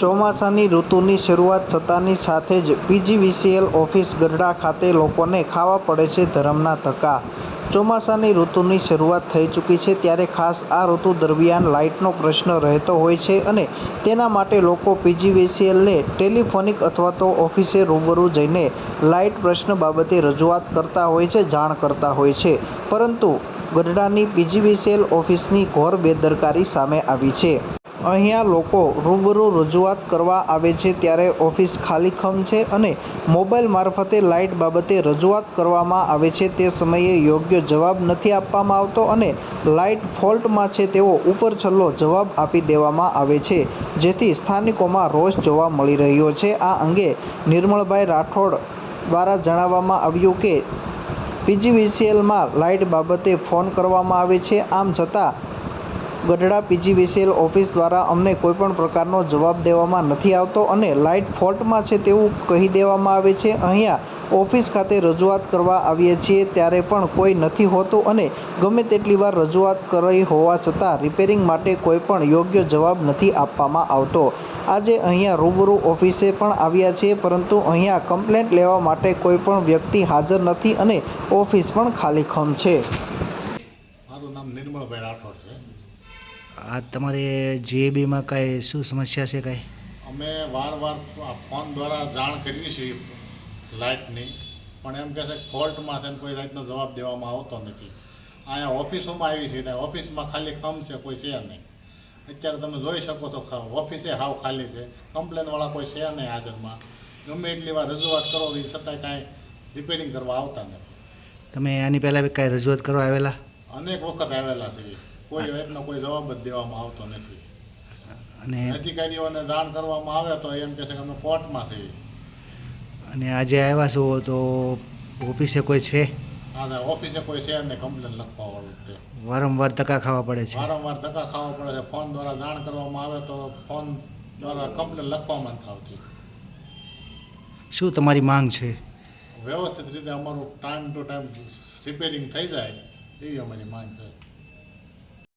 ચોમાસાની ઋતુની શરૂઆત થતાની સાથે જ પીજીવીસીએલ ઓફિસ ગરડા ખાતે લોકોને ખાવા પડે છે ધરમના ધક્કા. ચોમાસાની ઋતુની શરૂઆત થઈ ચૂકી છે ત્યારે ખાસ આ ઋતુ દરમિયાન લાઇટનો પ્રશ્ન રહેતો હોય છે અને તેના માટે લોકો પીજીવીસીએલને ટેલિફોનિક અથવા તો ઓફિસે રૂબરૂ જઈને લાઇટ પ્રશ્ન બાબતે રજૂઆત કરતા હોય છે, જાણ કરતા હોય છે. પરંતુ ગઢડાની પીજીવીસીએલ ઓફિસની ઘોર બેદરકારી સામે આવી છે. અહીંયા લોકો રૂબરૂ રજૂઆત કરવા આવે છે ત્યારે ઓફિસ ખાલીખમ છે અને મોબાઈલ મારફતે લાઇટ બાબતે રજૂઆત કરવામાં આવે છે. તે સમયે યોગ્ય જવાબ નથી આપવામાં આવતો અને લાઇટ ફોલ્ટમાં છે તેવો ઉપર છલ્લો જવાબ આપી દેવામાં આવે છે, જેથી સ્થાનિકોમાં રોષ જોવા મળી રહ્યો છે. આ અંગે નિર્મળભાઈ રાઠોડ દ્વારા જણાવવામાં આવ્યું કે, પીજીવીસીએલમાં લાઇટ બાબતે ફોન કરવામાં આવે છે. આમ છતાં ગઢડા પીજીવીસીએલ ઓફિસ દ્વારા અમને કોઈપણ પ્રકારનો જવાબ દેવામાં નથી આવતો અને લાઇટ ફોલ્ટમાં છે તેવું કહી દેવામાં આવે છે. અહીંયા ઓફિસ ખાતે રજૂઆત કરવા આવીએ છીએ ત્યારે પણ કોઈ નથી હોતું અને ગમે તેટલી વાર રજૂઆત કરી હોવા છતાં રિપેરિંગ માટે કોઈ પણ યોગ્ય જવાબ નથી આપવામાં આવતો. આજે અહીંયા રૂબરૂ ઓફિસે પણ આવ્યા છીએ પરંતુ અહીંયા કમ્પ્લેન્ટ લેવા માટે કોઈ પણ વ્યક્તિ હાજર નથી અને ઓફિસ પણ ખાલીખમ છે. મારું નામ નિર્મળભાઈ રાઠોડ છે. આ તમારે જીએબીમાં કાંઈ શું સમસ્યા છે કાંઈ? અમે વાર વાર ફોન દ્વારા જાણ કરીએ છીએ લાઇટની પણ એમ કહે છે ફોલ્ટમાં છે ને કોઈ રાતનો જવાબ દેવામાં આવતો નથી. અહીંયા ઓફિસોમાં આવી છે ઓફિસમાં ખાલી ખમ છે કોઈ છે નહીં. અત્યારે તમે જોઈ શકો તો ઓફિસે હાવ ખાલી છે. કમ્પ્લેનવાળા કોઈ છે નહીં હાજરમાં. ગમે એટલી વાર રજૂઆત કરો તો છતાંય કાંઈ રિપેરિંગ કરવા આવતા નથી. તમે આની પહેલાં કાંઈ રજૂઆત કરવા આવેલા? અનેક વખત આવેલા છે. કોઈ રાતનો કોઈ જવાબ જ દેવામાં આવતો નથી. અને અધિકારીઓને જાણ કરવામાં આવે તો એમ કહે છે કે અમે કોર્ટમાં છીએ અને આજે આવ્યા છો તો ઓફિસે કોઈ છે? હા ઓફિસે કોઈ છે અને કમ્પ્લેન લખવા વાળું તે વારંવાર ધક્કા ખાવા પડે છે? વારંવાર ધક્કા ખાવા પડે છે. ફોન દ્વારા જાણ કરવામાં આવે તો ફોન દ્વારા કમ્પ્લેન લખવામાં આવતી. શું તમારી માંગ છે? વ્યવસ્થિત રીતે અમારું ટાઈમ ટુ ટાઈમ રિપેરિંગ થઈ જાય એવી અમારી માંગ છે.